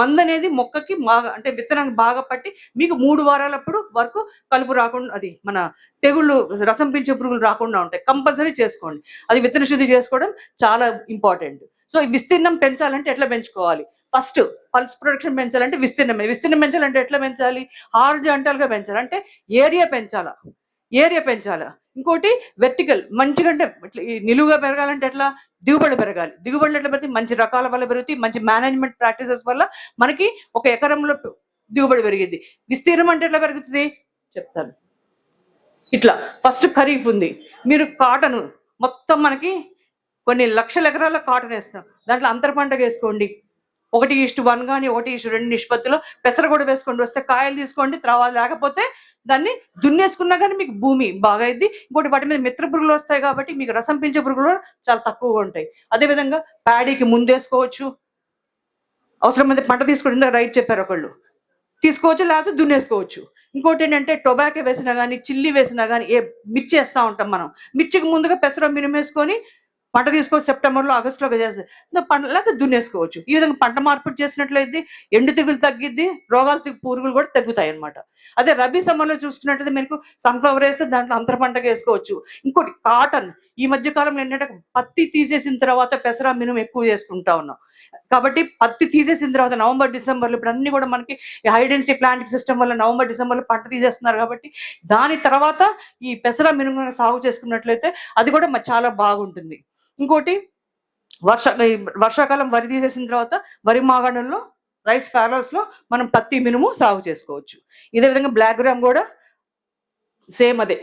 A: మంద అనేది మొక్కకి బాగా అంటే విత్తనానికి బాగా పట్టి మీకు మూడు వారాలప్పుడు వరకు కలుపు రాకుండా అది మన తెగుళ్ళు రసం పీల్చే పురుగులు రాకుండా ఉంటాయి. కంపల్సరీ చేసుకోండి. అది విత్తన శుద్ధి చేసుకోవడం చాలా ఇంపార్టెంట్. సో విస్తీర్ణం పెంచాలంటే ఎట్లా పెంచుకోవాలి? ఫస్ట్ పల్స్ ప్రొడక్షన్ పెంచాలంటే విస్తీర్ణమే విస్తీర్ణం పెంచాలంటే ఎట్లా పెంచాలి? హార్జాంటల్ పెంచాలి. అంటే ఏరియా పెంచాలా? ఏరియా పెంచాలా? ఇంకోటి వెర్టికల్ మంచిగా అంటే ఇట్లా ఈ నిలువుగా పెరగాలంటే ఎట్లా? దిగుబడి పెరగాలి. దిగుబడులు ఎట్లా పెరిగి మంచి రకాల వల్ల పెరుగుతాయి మంచి మేనేజ్మెంట్ ప్రాక్టీసెస్ వల్ల మనకి ఒక ఎకరంలో దిగుబడి పెరిగింది విస్తీర్ణం అంటే ఎట్లా పెరుగుతుంది? చెప్తాను. ఇట్లా ఫస్ట్ ఖరీఫ్ ఉంది. మీరు కాటన్ మొత్తం మనకి కొన్ని లక్షల ఎకరాల కాటన్ వేస్తాం దాంట్లో అంతర పంటగా వేసుకోండి. ఒకటి ఇష్టు వన్ కానీ ఒకటి ఇష్టు రెండు నిష్పత్తిలో పెసర కూడా వేసుకోండి వస్తే కాయలు తీసుకోండి తర్వాత లేకపోతే దాన్ని దున్నేసుకున్నా కానీ మీకు భూమి బాగా అయింది ఇంకోటి వాటి మీద మిత్ర పురుగులు వస్తాయి కాబట్టి మీకు రసం పీల్చే పురుగులు కూడా చాలా తక్కువగా ఉంటాయి. అదేవిధంగా ప్యాడీకి ముందేసుకోవచ్చు. అవసరమైతే పంట తీసుకుని ఇందాక రైతు చెప్పారు ఒకళ్ళు. తీసుకోవచ్చు లేకపోతే దున్నేసుకోవచ్చు. ఇంకోటి ఏంటంటే టొబాకో వేసినా కానీ చిల్లి వేసినా కానీ ఏ మిర్చి వేస్తూ ఉంటాం మనం. మిర్చికి ముందుగా పెసర మినుము పంట తీసుకోవచ్చు సెప్టెంబర్లో ఆగస్టులో చేస్తే పంట లేకపోతే దున్నేసుకోవచ్చు. ఈ విధంగా పంట మార్పిడి చేసినట్లయితే ఎండు తెగులు తగ్గిద్ది రోగాలు పురుగులు కూడా తగ్గుతాయి అన్నమాట అదే రబీ సమ్మర్లో చూసుకున్నట్లయితే మీకు సన్ఫ్లవర్ వేస్తే దాంట్లో అంతర పంటగా వేసుకోవచ్చు. ఇంకోటి కాటన్. ఈ మధ్య కాలంలో ఏంటంటే పత్తి తీసేసిన తర్వాత పెసర మినుము ఎక్కువ చేసుకుంటా ఉన్నాం. కాబట్టి పత్తి తీసేసిన తర్వాత నవంబర్ డిసెంబర్లో ఇప్పుడు అన్ని కూడా మనకి హై డెన్సిటీ ప్లాంట్ సిస్టమ్ వల్ల నవంబర్ డిసెంబర్లో పంట తీసేస్తున్నారు కాబట్టి దాని తర్వాత ఈ పెసర మినుము సాగు చేసుకున్నట్లయితే అది కూడా చాలా బాగుంటుంది. ఇంకోటి వర్ష వర్షాకాలం వరి తీసేసిన తర్వాత వరి మాగాణంలో రైస్ ఫాలోస్లో మనం పత్తి మినుము సాగు చేసుకోవచ్చు. ఇదే విధంగా బ్లాక్ గ్రామ్ కూడా సేమ్ అదే.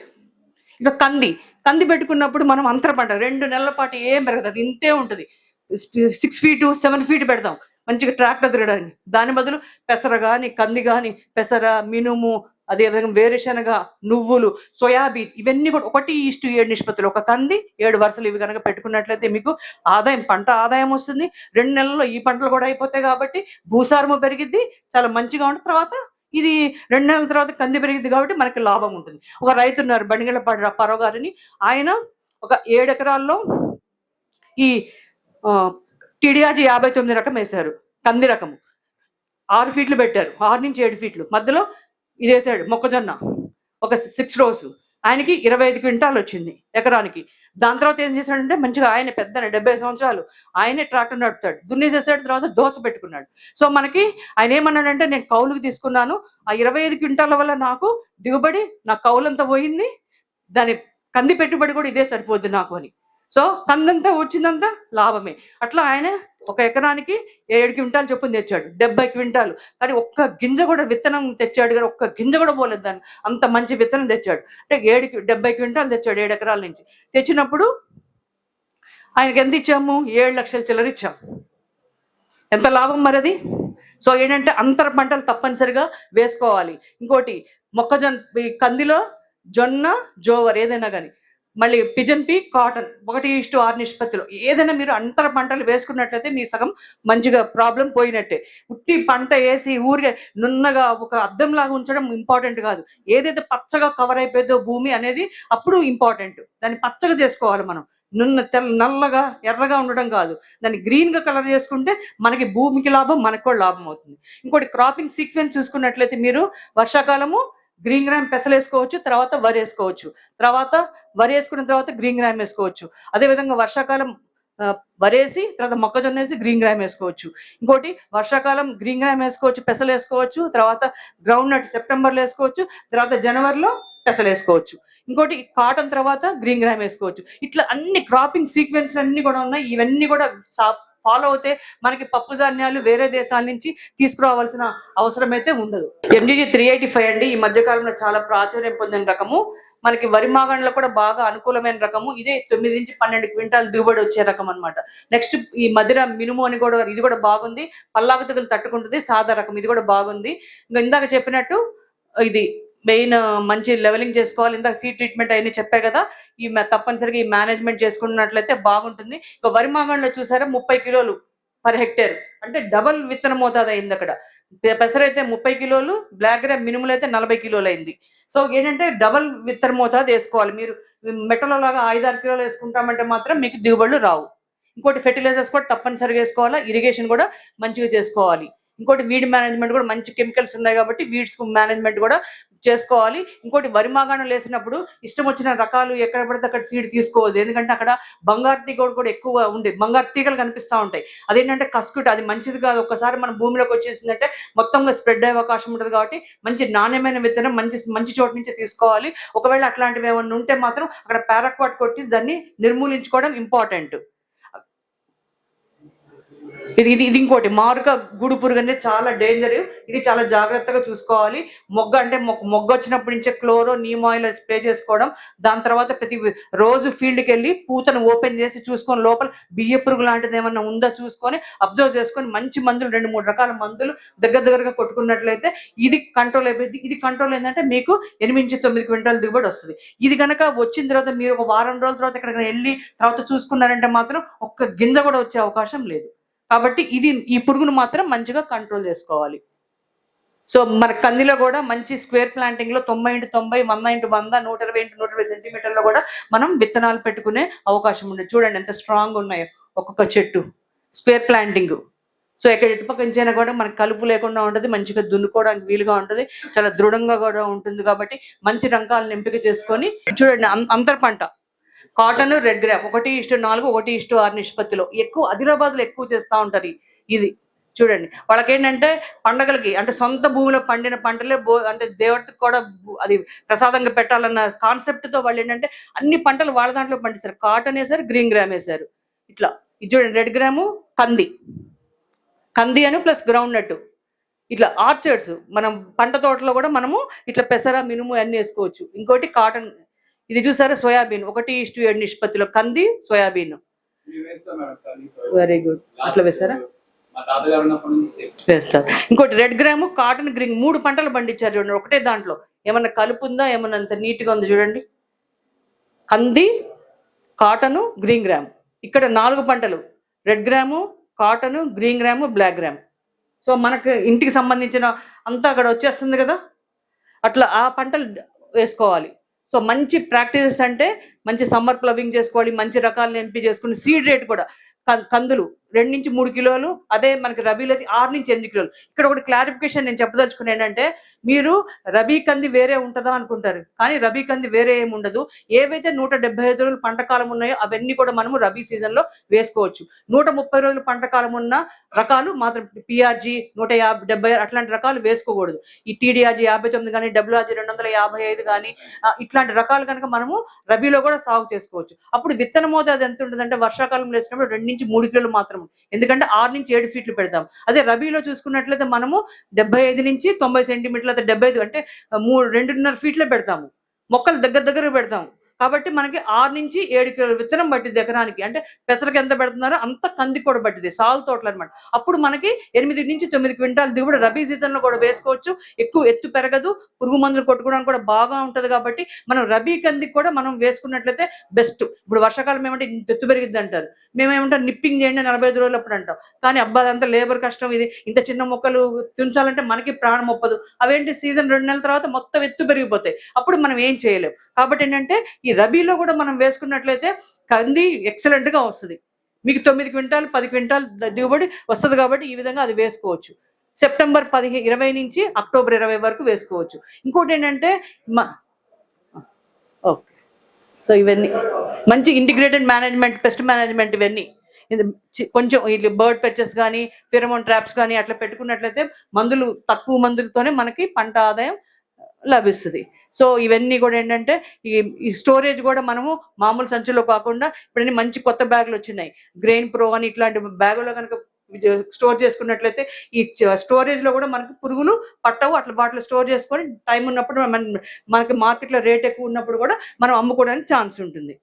A: ఇంకా కంది కంది పెట్టుకున్నప్పుడు మనం అంతర పంట రెండు నెలల పాటు ఏం పెరగదు అది ఇంతే ఉంటుంది. సిక్స్ ఫీట్ సెవెన్ ఫీట్ పెడతాం. మంచిగా ట్రాక్టర్ తిరగడానికి. దాని బదులు పెసర కానీ కంది కానీ పెసర మినుము అదేవిధంగా వేరుశనగ నువ్వులు సోయాబీన్ ఇవన్నీ కూడా ఒకటి ఈస్టు ఏడు నిష్పత్తులు. ఒక కంది ఏడు వరుసలు ఇవి కనుక పెట్టుకున్నట్లయితే మీకు ఆదాయం పంట ఆదాయం వస్తుంది. రెండు నెలల్లో ఈ పంటలు కూడా అయిపోతాయి కాబట్టి భూసారము పెరిగిద్ది చాలా మంచిగా ఉంటుంది. తర్వాత ఇది రెండు నెలల తర్వాత కంది పెరిగిద్ది కాబట్టి మనకి లాభం ఉంటుంది. ఒక రైతు ఉన్నారు బండిగల పరవ గారిని. ఆయన ఒక ఏడు ఎకరాల్లో ఈ టీడీఆర్జీ యాభై తొమ్మిది రకం వేశారు. కంది రకము. ఆరు ఫీట్లు పెట్టారు. ఆరు నుంచి ఏడు ఫీట్లు. మధ్యలో ఇది వేసాడు మొక్కజొన్న. ఒక సిక్స్ రోస్ ఆయనకి ఇరవై ఐదు క్వింటాలు వచ్చింది ఎకరానికి. దాని తర్వాత ఏం చేశాడంటే మంచిగా ఆయన పెద్ద డెబ్బై సంవత్సరాలు ఆయనే ట్రాక్టర్ నడుపుతాడు. దున్ని చేసాడు తర్వాత దోశ పెట్టుకున్నాడు. సో మనకి ఆయన ఏమన్నాడంటే నేను కౌలుకి తీసుకున్నాను. ఆ ఇరవై ఐదు క్వింటాల వల్ల నాకు దిగుబడి నా కౌలంతా పోయింది. దాని కంది పెట్టుబడి కూడా ఇదే సరిపోద్ది నాకు అని. సో కందంతా వచ్చిందంతా లాభమే. అట్లా ఆయన ఒక ఎకరానికి ఏడు క్వింటాలు చొప్పున తెచ్చాడు డెబ్బై క్వింటాలు. కానీ ఒక్క గింజ కూడా విత్తనం తెచ్చాడు కానీ ఒక్క గింజ కూడా పోలేదు దాన్ని. అంత మంచి విత్తనం తెచ్చాడు. అంటే ఏడు డెబ్బై క్వింటాలు తెచ్చాడు ఏడు ఎకరాల నుంచి. తెచ్చినప్పుడు ఆయనకి ఎంత ఇచ్చాము? ఏడు లక్షల చిల్లర ఇచ్చాం. ఎంత లాభం మరి అది సో ఏంటంటే అంతర పంటలు తప్పనిసరిగా వేసుకోవాలి. ఇంకోటి మొక్కజొన్న ఈ కందిలో జొన్న జోవర్ ఏదైనా కానీ మళ్ళీ పిజన్ పీ కాటన్ ఒకటి ఇష్టు ఆరు నిష్పత్తిలో. ఏదైనా మీరు అంతర పంటలు వేసుకున్నట్లయితే మీ సగం మంచిగా ప్రాబ్లం పోయినట్టే. ఉట్టి పంట వేసి ఊరికే నున్నగా ఒక అద్దం లాగా ఉంచడం ఇంపార్టెంట్ కాదు. ఏదైతే పచ్చగా కవర్ అయిపోయిందో భూమి అనేది అప్పుడు ఇంపార్టెంట్ దాన్ని పచ్చగా చేసుకోవాలి మనం. నున్న తెల్ల నల్లగా ఎర్రగా ఉండడం కాదు. దాన్ని గ్రీన్గా కలర్ చేసుకుంటే మనకి భూమికి లాభం మనకు కూడా లాభం అవుతుంది. ఇంకోటి క్రాపింగ్ సీక్వెన్స్ చూసుకున్నట్లయితే మీరు వర్షాకాలము గ్రీన్ గ్రామ్ పెసలు వేసుకోవచ్చు తర్వాత వరి వేసుకోవచ్చు. తర్వాత వరి వేసుకున్న తర్వాత గ్రీన్ గ్రామ్ వేసుకోవచ్చు. అదేవిధంగా వర్షాకాలం వరేసి తర్వాత మొక్కజొన్న వేసి గ్రీన్ గ్రామ్ వేసుకోవచ్చు. ఇంకోటి వర్షాకాలం గ్రీన్ గ్రామ్ వేసుకోవచ్చు పెసలు వేసుకోవచ్చు తర్వాత గ్రౌండ్ నట్ సెప్టెంబర్లో వేసుకోవచ్చు తర్వాత జనవరిలో పెసలు వేసుకోవచ్చు. ఇంకోటి కాటన్ తర్వాత గ్రీన్ గ్రామ్ వేసుకోవచ్చు. ఇట్లా అన్ని క్రాపింగ్ సీక్వెన్స్ అన్ని కూడా ఉన్నాయి. ఇవన్నీ కూడా ఫాలో అవుతే మనకి పప్పు ధాన్యాలు వేరే దేశాల నుంచి తీసుకురావాల్సిన అవసరం అయితే ఉండదు ఎంజీజీ త్రీ ఎయిటీ ఫైవ్ అండి. ఈ మధ్య కాలంలో చాలా ప్రాచుర్యం పొందిన రకము. మనకి వరి మాగండ్లో కూడా బాగా అనుకూలమైన రకము. ఇదే తొమ్మిది నుంచి పన్నెండు క్వింటాల్ దిగుబడి వచ్చే రకం అన్నమాట నెక్స్ట్ ఈ మధుర మినుము అని కూడా ఇది కూడా బాగుంది. పల్లాకు తెగులు తట్టుకుంటుంది. సాదా రకం. ఇది కూడా బాగుంది. ఇంకా ఇందాక చెప్పినట్టు ఇది మెయిన్ మంచి లెవెలింగ్ చేసుకోవాలి. ఇందాక సీ ట్రీట్మెంట్ అయినా చెప్పే కదా. ఈ తప్పనిసరిగా ఈ మేనేజ్మెంట్ చేసుకున్నట్లయితే బాగుంటుంది. ఇక వరి మామిడిలో చూసారా ముప్పై కిలోలు పర్ హెక్టేర్ అంటే డబల్ విత్తన మోతాదు అయింది అక్కడ. పెసర పెసరైతే ముప్పై కిలోలు బ్లాక్ గ్రామ్ మినుములు అయితే నలభై కిలోలు అయింది. సో ఏంటంటే డబల్ విత్తన మోతాదు వేసుకోవాలి. మీరు మెట్టలో లాగా ఆరు కిలోలు వేసుకుంటామంటే మాత్రం మీకు దిగుబడులు రావు. ఇంకోటి ఫెర్టిలైజర్స్ కూడా తప్పనిసరిగా వేసుకోవాలా. ఇరిగేషన్ కూడా మంచిగా చేసుకోవాలి. ఇంకోటి వీడ్ మేనేజ్మెంట్ కూడా మంచి కెమికల్స్ ఉన్నాయి కాబట్టి వీడ్స్ మేనేజ్మెంట్ కూడా చేసుకోవాలి. ఇంకోటి వరి మాగాణం లేసినప్పుడు ఇష్టం వచ్చిన రకాలు ఎక్కడ పడితే అక్కడ సీడ్ తీసుకోవద్దు. ఎందుకంటే అక్కడ బంగారు తీగలు కూడా ఎక్కువ ఉండే బంగారు తీగలు కనిపిస్తూ ఉంటాయి. అదేంటంటే కస్కుట్ అది మంచిది కాదు. ఒక్కసారి మన భూమిలోకి వచ్చేసిందంటే మొత్తంగా స్ప్రెడ్ అయ్యే అవకాశం ఉంటుంది కాబట్టి మంచి నాణ్యమైన విత్తనం మంచి మంచి చోటు నుంచి తీసుకోవాలి. ఒకవేళ అట్లాంటివి ఏమన్నా ఉంటే మాత్రం అక్కడ పారాక్వాట్ కొట్టి దాన్ని నిర్మూలించుకోవడం ఇంపార్టెంట్ ఇది ఇది ఇది ఇంకోటి. మారుక గూడు పురుగు అనేది చాలా డేంజర్ ఇది చాలా జాగ్రత్తగా చూసుకోవాలి. మొగ్గ అంటే మొగ్గ మొగ్గ వచ్చినప్పటి నుంచే క్లోరో నీమ్ ఆయిల్ స్ప్రే చేసుకోవడం. దాని తర్వాత ప్రతి రోజు ఫీల్డ్కి వెళ్ళి పూతను ఓపెన్ చేసి చూసుకొని లోపల బియ్య పురుగు లాంటిది ఏమన్నా ఉందా చూసుకొని అబ్జర్వ్ చేసుకొని మంచి మందులు రెండు మూడు రకాల మందులు దగ్గర దగ్గరగా కొట్టుకున్నట్లయితే ఇది కంట్రోల్ అయిపోయింది. ఇది కంట్రోల్ ఏంటంటే మీకు ఎనిమిది నుంచి తొమ్మిది క్వింటాల దిగుబడి వస్తుంది. ఇది కనుక వచ్చిన తర్వాత మీరు ఒక వారం రోజుల తర్వాత ఇక్కడికి వెళ్ళి తర్వాత చూసుకున్నారంటే మాత్రం ఒక్క గింజ కూడా వచ్చే అవకాశం లేదు. కాబట్టి ఇది ఈ పురుగును మాత్రం మంచిగా కంట్రోల్ చేసుకోవాలి. సో మన కందిలో కూడా మంచి స్క్వేర్ ప్లాంటింగ్లో తొంభై ఇంటూ తొంభై వంద ఇంటూ వంద నూట ఇరవై ఇంటూ నూట ఇరవై సెంటీమీటర్లో కూడా మనం విత్తనాలు పెట్టుకునే అవకాశం ఉండదు చూడండి ఎంత స్ట్రాంగ్ ఉన్నాయో. ఒక్కొక్క చెట్టు. స్క్వేర్ ప్లాంటింగ్ సో ఎక్కడ ఇటుపక్క నుంచైనా కూడా మనకు కలుపు లేకుండా ఉంటుంది మంచిగా దున్నుకోవడానికి వీలుగా ఉంటుంది చాలా దృఢంగా కూడా ఉంటుంది కాబట్టి మంచి రంగాలను ఎంపిక చేసుకొని చూడండి అం- అంతర పంట. కాటన్ రెడ్ గ్రాఫ్ ఒకటి ఇష్టు నాలుగు ఒకటి ఇష్టు ఆరు నిష్పత్తిలో. ఎక్కువ ఆదిలాబాద్లో ఎక్కువ చేస్తూ ఉంటారు ఇది. చూడండి. వాళ్ళకి ఏంటంటే పండగలకి అంటే సొంత భూమిలో పండిన పంటలే బో అంటే దేవుడికి కూడా అది ప్రసాదంగా పెట్టాలన్న కాన్సెప్ట్తో వాళ్ళు ఏంటంటే అన్ని పంటలు వాళ్ళ దాంట్లో పండిస్తారు. కాటన్ వేసారు గ్రీన్ గ్రామ్ వేసారు ఇట్లా. ఇది చూడండి రెడ్ గ్రాము కంది. కంది అని ప్లస్ గ్రౌండ్ నట్ ఇట్లా ఆర్చర్డ్స్. మనం పంట తోటలో కూడా మనము ఇట్లా పెసర మినుము అన్ని వేసుకోవచ్చు. ఇంకోటి కాటన్ ఇది చూసారా? సోయాబీన్. ఒకటి ఇష్టు ఏడు నిష్పత్తిలో కంది సోయాబీన్. వెరీ గుడ్ అట్లా వేసారా వేస్తారు. ఇంకోటి రెడ్ గ్రాము కాటన్ గ్రీన్ మూడు పంటలు పండించారు చూడండి. ఒకటే దాంట్లో. ఏమన్నా కలుపు ఉందా ఏమన్నా అంత నీట్గా ఉంది చూడండి. కంది కాటను గ్రీన్ గ్రామ్. ఇక్కడ నాలుగు పంటలు. Red gram cotton green gram black gram. So మనకు ఇంటికి సంబంధించిన అంతా అక్కడ వచ్చేస్తుంది కదా? అట్లా ఆ పంటలు వేసుకోవాలి. సో మంచి ప్రాక్టీసెస్ అంటే మంచి సమ్మర్ ప్లవింగ్ చేసుకోవాలి మంచి రకాలను ఎంపీ చేసుకుని సీడ్ రేట్ కూడా కందులు. రెండు నుంచి మూడు కిలోలు అదే మనకి రబీలో అయితే ఆరు నుంచి ఎనిమిది కిలోలు. ఇక్కడ ఒకటి క్లారిఫికేషన్ నేను చెప్పదలుచుకుని ఏంటంటే మీరు రబీ కంది వేరే ఉంటుందా అనుకుంటారు. కానీ రబీ కంది వేరే ఏమి ఉండదు. ఏవైతే నూట డెబ్బై ఐదు రోజులు పంట కాలం ఉన్నాయో అవన్నీ కూడా మనము రబీ సీజన్లో వేసుకోవచ్చు. నూట ముప్పై రోజులు పంట కాలం ఉన్న రకాలు మాత్రం పిఆర్జీ నూట యాభై డెబ్బై అట్లాంటి రకాలు వేసుకోకూడదు. ఈ టీడీఆర్జీ యాభై తొమ్మిది కానీ డబ్ల్యూఆర్జీ రెండు వందల యాభై ఐదు కానీ ఇట్లాంటి రకాలు కనుక మనము రబీలో కూడా సాగు చేసుకోవచ్చు. అప్పుడు విత్తన మోతాదు ఎంత ఉంటుందంటే వర్షాకాలంలో వేసినప్పుడు రెండు నుంచి మూడు కిలోలు మాత్రం ఎందుకంటే ఆరు నుంచి ఏడు ఫీట్లు పెడతాం. అదే రబీలో చూసుకున్నట్లయితే మనము డెబ్బై ఐదు నుంచి తొంభై సెంటీమీటర్లు అయితే డెబ్బై ఐదు అంటే మూడు రెండున్నర ఫీట్లే పెడతాము. మొక్కలు దగ్గర దగ్గర పెడతాము. కాబట్టి మనకి ఆరు నుంచి ఏడు కిలోల విత్తనం పట్టింది ఎకరానికి. అంటే పెసరకి ఎంత పెడుతున్నారో అంత కంది కూడా పట్టింది సాగు తోటలు అనమాట అప్పుడు మనకి ఎనిమిది నుంచి తొమ్మిది క్వింటాల్ దిగుబడి రబీ సీజన్లో కూడా వేసుకోవచ్చు. ఎక్కువ ఎత్తు పెరగదు పురుగు మందులు కొట్టుకోవడానికి కూడా బాగా ఉంటది కాబట్టి మనం రబీ కందికి కూడా మనం వేసుకున్నట్లయితే బెస్ట్. ఇప్పుడు వర్షాకాలం ఏమంటే ఇంత ఎత్తు పెరిగిద్ది అంటారు. మేమేమంటాం నిప్పింగ్ చేయండి నలభై ఐదు రోజులు అప్పుడు అంటాం. కానీ అబ్బా అదంతా లేబర్ కష్టం ఇది. ఇంత చిన్న మొక్కలు తుంచాలంటే మనకి ప్రాణం ఒప్పదు. అవేంటి? సీజన్ రెండు నెలల తర్వాత మొత్తం ఎత్తు పెరిగిపోతాయి. అప్పుడు మనం ఏం చేయలేం. కాబట్టి ఏంటంటే ఈ రబీలో కూడా మనం వేసుకున్నట్లయితే కంది ఎక్సలెంట్గా వస్తుంది. మీకు తొమ్మిది క్వింటాల్ పది క్వింటాల్ దిగుబడి వస్తుంది కాబట్టి ఈ విధంగా అది వేసుకోవచ్చు. సెప్టెంబర్ పదిహే ఇరవై నుంచి అక్టోబర్ ఇరవై వరకు వేసుకోవచ్చు. ఇంకోటి ఏంటంటే మా ఓకే. సో ఇవన్నీ మంచి ఇంటిగ్రేటెడ్ మేనేజ్మెంట్ పెస్ట్ మేనేజ్మెంట్ ఇవన్నీ. కొంచెం ఇట్లా బర్డ్ పెచెస్ కానీ ఫిరమోన్ ట్రాప్స్ కానీ అట్లా పెట్టుకున్నట్లయితే మందులు తక్కువ మందులతోనే మనకి పంట ఆదాయం లభిస్తుంది. సో ఇవన్నీ కూడా ఏంటంటే ఈ స్టోరేజ్ కూడా మనము మామూలు సంచులో కాకుండా ఇప్పుడన్నీ మంచి కొత్త బ్యాగులు వచ్చినాయి. గ్రెయిన్ ప్రో అని ఇట్లాంటి బ్యాగులో కనుక స్టోర్ చేసుకున్నట్లయితే ఈ స్టోరేజ్లో కూడా మనకు పురుగులు పట్టవు. అట్లా వాటిలో స్టోర్ చేసుకొని టైం ఉన్నప్పుడు మన మనకి మార్కెట్లో రేట్ ఎక్కువ ఉన్నప్పుడు కూడా మనం అమ్ముకోవడానికి ఛాన్స్ ఉంటుంది.